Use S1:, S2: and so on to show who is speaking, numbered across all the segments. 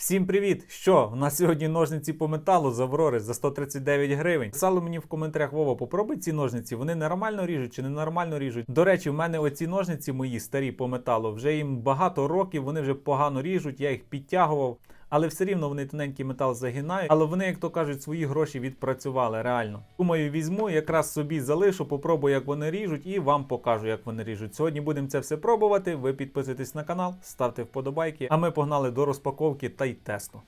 S1: Всім привіт! Що? У нас сьогодні ножниці по металу з Аврори за 139 гривень. Писали мені в коментарях Вова, попробуй ці ножниці, вони нормально ріжуть чи не нормально ріжуть. До речі, в мене оці ножниці мої старі по металу, вже їм багато років, вони вже погано ріжуть, я їх підтягував. Але все рівно вони тоненький метал загинають. Але вони, як то кажуть, свої гроші відпрацювали реально. Думаю, візьму, якраз собі залишу, попробую, як вони ріжуть, і вам покажу, як вони ріжуть. Сьогодні будемо це все пробувати. Ви підписуйтесь на канал, ставте вподобайки. А ми погнали до розпаковки та й тесту.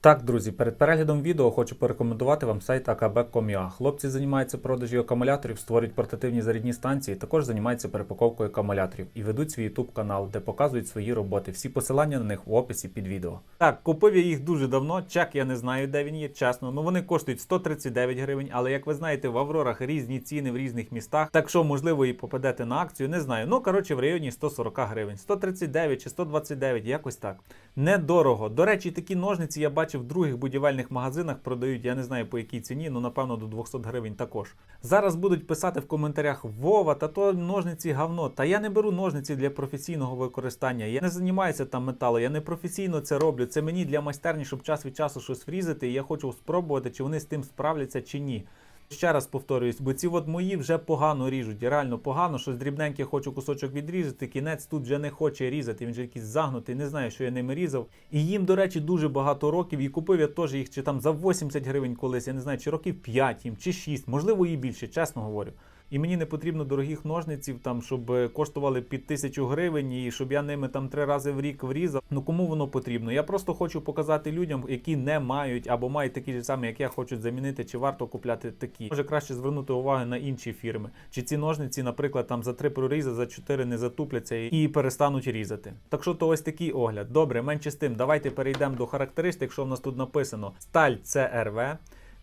S1: Так, друзі, перед переглядом відео хочу порекомендувати вам сайт akb.com.ua. Хлопці займаються продажі акумуляторів, створюють портативні зарядні станції, також займаються перепаковкою акумуляторів і ведуть свій YouTube канал, де показують свої роботи. Всі посилання на них в описі під відео. Так, купив я їх дуже давно. Чек я не знаю, де він є, чесно. Ну вони коштують 139 гривень, але як ви знаєте, в Аврорах різні ціни в різних містах. Так що, можливо, і попадете на акцію, не знаю. Ну коротше, в районі 140 гривень, 139 чи 129, якось так. Недорого. До речі, такі ножниці я бачив в других будівельних магазинах продають, я не знаю по якій ціні, ну напевно до 200 гривень також. Зараз будуть писати в коментарях Вова, та то ножниці гавно. Та я не беру ножниці для професійного використання. Я не займаюся там металом, я не професійно це роблю. Це мені для майстерні, щоб час від часу щось врізати, і я хочу спробувати, чи вони з тим справляться чи ні. Ще раз повторююсь, бо ці от мої вже погано ріжуть, реально погано, що з дрібненьке хочу кусочок відрізати, кінець тут вже не хоче різати, він вже якийсь загнутий, не знаю, що я ними різав. І їм, до речі, дуже багато років. І купив я теж їх чи там за 80 гривень колись, я не знаю, чи років 5 їм, чи 6, можливо, і більше, чесно говорю. І мені не потрібно дорогих ножниців, там, щоб е, коштували під тисячу гривень, і щоб я ними там три рази в рік врізав. Ну кому воно потрібно? Я просто хочу показати людям, які не мають або мають такі ж самі, як я, хочуть замінити, чи варто купляти такі. Може краще звернути увагу на інші фірми. Чи ці ножниці, наприклад, там за три прорізи, за чотири не затупляться і перестануть різати. Так що то ось такий огляд. Добре, менше з тим. Давайте перейдемо до характеристик, що в нас тут написано: сталь CRV.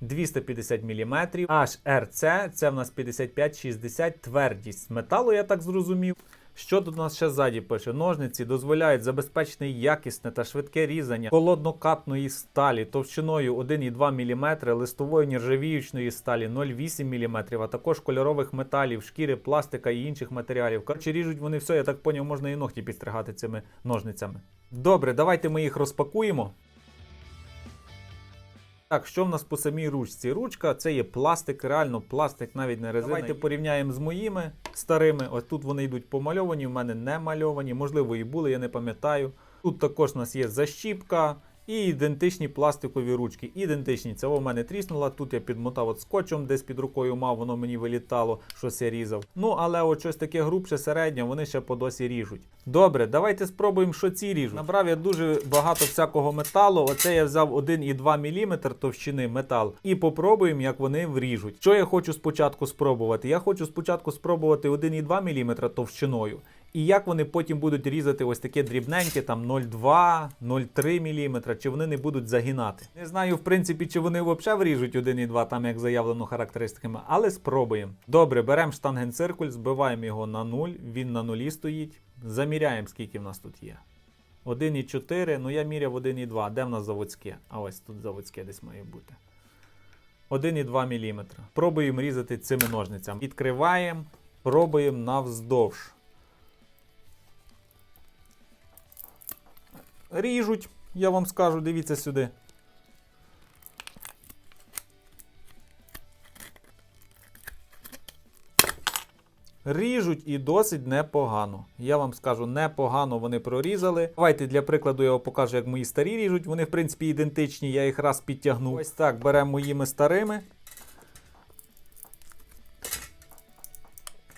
S1: 250 мм, HRC, це в нас 55-60 твердість металу, я так зрозумів. Що тут у нас ще ззаді пише? Ножниці дозволяють забезпечити якісне та швидке різання холоднокатної сталі товщиною 1,2 мм, листової нержавіючної сталі 0,8 мм, а також кольорових металів, шкіри, пластика і інших матеріалів. Коротше, ріжуть вони все, я так поняв, можна і ногті підстригати цими ножницями. Добре, давайте ми їх розпакуємо. Так, що в нас по самій ручці? Ручка це є пластик, реально пластик, навіть не резина. Давайте порівняємо з моїми старими. Ось тут вони йдуть помальовані, в мене не мальовані, можливо, і були, я не пам'ятаю. Тут також у нас є защіпка і ідентичні пластикові ручки. Ідентичні. Це у мене тріснула. Тут я підмотав от скотчем, десь під рукою мав, воно мені вилітало, щось я різав. Ну, але от щось таке грубше, середнє, вони ще по досі ріжуть. Добре, давайте спробуємо, що ці ріжуть. Набрав я дуже багато всякого металу. Оце я взяв 1,2 мм товщини метал. І попробуємо, як вони вріжуть. Що я хочу спочатку спробувати? Я хочу спочатку спробувати 1,2 мм товщиною. І як вони потім будуть різати ось таке дрібненьке, там 0,2, 0,3 мм, чи вони не будуть загинати. Не знаю, в принципі, чи вони взагалі вріжуть 1,2, там як заявлено характеристиками, але спробуємо. Добре, беремо штангенциркуль, збиваємо його на 0, він на нулі стоїть. Заміряємо, скільки в нас тут є. 1,4, ну я міряв 1,2. Де в нас заводське? А ось тут заводське десь має бути. 1,2 мм. Пробуємо різати цими ножницями. Відкриваємо, пробуємо навздовж. Ріжуть, я вам скажу, дивіться сюди. Ріжуть і досить непогано. Я вам скажу, непогано вони прорізали. Давайте для прикладу я вам покажу, як мої старі ріжуть. Вони, в принципі, ідентичні, я їх раз підтягнув. Ось так беремо моїми старими.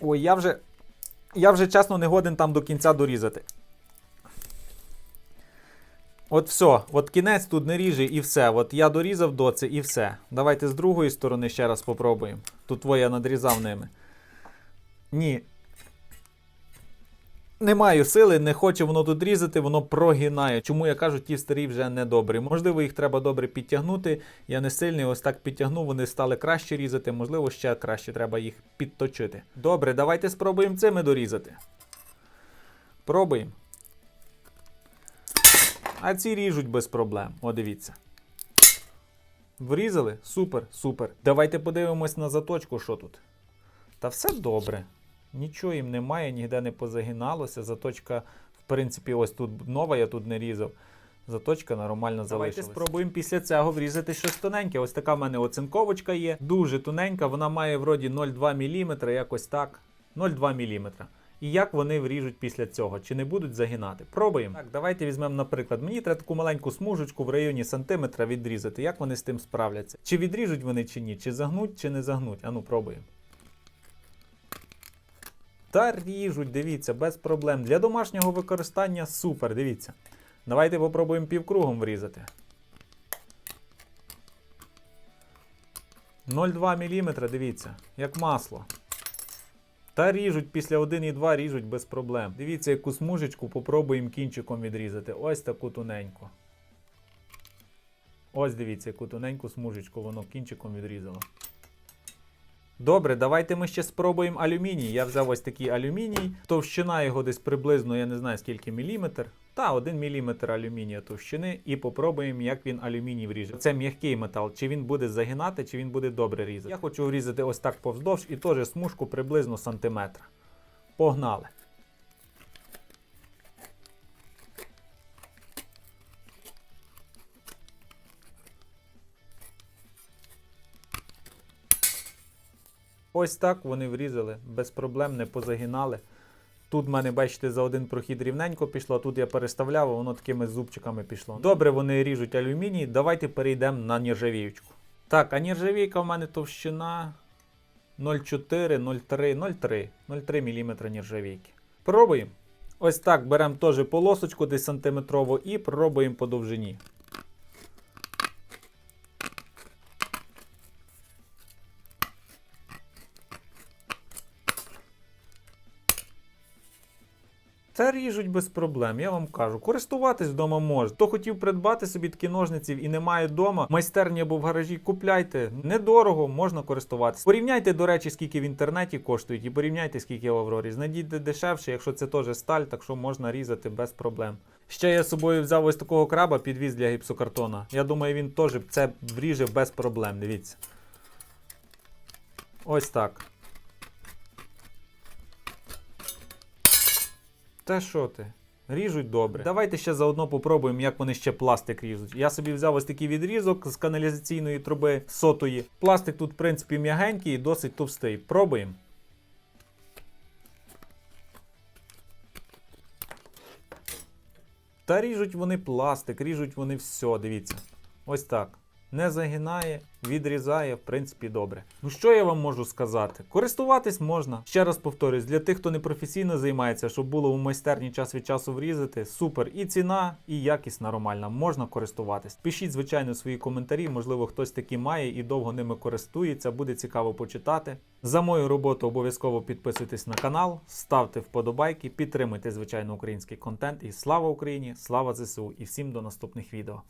S1: Ой, я вже. Я вже чесно не годен там до кінця дорізати. От все, от кінець тут не ріже і все. От я дорізав до це і все. Давайте з другої сторони ще раз попробуємо. Тут я надрізав ними. Ні. Не маю сили, не хоче воно тут різати, воно прогинає. Чому я кажу, ті старі вже не добрі. Можливо, їх треба добре підтягнути. Я не сильний, ось так підтягнув, вони стали краще різати, можливо, ще краще треба їх підточити. Добре, давайте спробуємо цими дорізати. Пробуємо. А ці ріжуть без проблем. О, дивіться. Врізали? Супер, супер. Давайте подивимось на заточку, що тут. Та все добре. Нічого їм немає, ніде не позагиналося. Заточка, в принципі, ось тут нова, я тут не різав. Заточка нормально залишилась. Давайте спробуємо після цього врізати щось тоненьке. Ось така в мене оцинковочка є. Дуже тоненька, вона має вроді 0,2 мм, якось так. 0,2 мм. І як вони вріжуть після цього? Чи не будуть загинати? Пробуємо. Так, давайте візьмемо, наприклад, мені треба таку маленьку смужечку в районі сантиметра відрізати. Як вони з тим справляться? Чи відріжуть вони чи ні? Чи загнуть, чи не загнуть? Ану, пробуємо. Та ріжуть, дивіться, без проблем. Для домашнього використання супер, дивіться. Давайте попробуємо півкругом врізати. 0,2 мм, дивіться, як масло. Та ріжуть після 1,2 ріжуть без проблем. Дивіться, яку смужечку попробуємо кінчиком відрізати. Ось таку тоненьку. Ось дивіться, яку тоненьку смужечку воно кінчиком відрізало. Добре, давайте ми ще спробуємо алюміній. Я взяв ось такий алюміній. Товщина його десь приблизно, я не знаю скільки міліметр. Та 1 міліметр алюмінія товщини. І попробуємо, як він алюміній вріже. Це м'який метал, чи він буде загинати, чи він буде добре різати. Я хочу врізати ось так повздовж і теж смужку приблизно сантиметра. Погнали. Ось так вони врізали, без проблем не позагинали. Тут в мене, бачите, за один прохід рівненько пішло, тут я переставляв, воно такими зубчиками пішло. Добре, вони ріжуть алюміній. Давайте перейдемо на нержавіючку. Так, а нержавійка в мене товщина 0,4, 0,3, 0,3, 0,3 мм нержавійки. Пробуємо. Ось так беремо теж полосочку десь сантиметрову і пробуємо по довжині. Та ріжуть без проблем, я вам кажу. Користуватись вдома може. Хто хотів придбати собі такі ножниці і не має вдома, майстерні або в гаражі, купляйте. Недорого, можна користуватись. Порівняйте, до речі, скільки в інтернеті коштують, і порівняйте, скільки в Аврорі. Знайдіть дешевше, якщо це теж сталь, так що можна різати без проблем. Ще я з собою взяв ось такого краба, підвіз для гіпсокартона. Я думаю, він теж це вріже без проблем. Дивіться. Ось так. Та що ти? Ріжуть добре. Давайте ще заодно попробуємо, як вони ще пластик ріжуть. Я собі взяв ось такий відрізок з каналізаційної труби сотої. Пластик тут, в принципі, м'ягенький і досить товстий. Пробуємо. Та ріжуть вони пластик, ріжуть вони все, дивіться. Ось так. Не загинає, відрізає, в принципі, добре. Ну що я вам можу сказати? Користуватись можна. Ще раз повторюсь, для тих, хто не професійно займається, щоб було у майстерні час від часу врізати, супер. І ціна, і якість нормальна. Можна користуватись. Пишіть, звичайно, свої коментарі. Можливо, хтось такі має і довго ними користується. Буде цікаво почитати. За мою роботу обов'язково підписуйтесь на канал, ставте вподобайки, підтримуйте звичайно український контент. І слава Україні! Слава ЗСУ! І всім до наступних відео.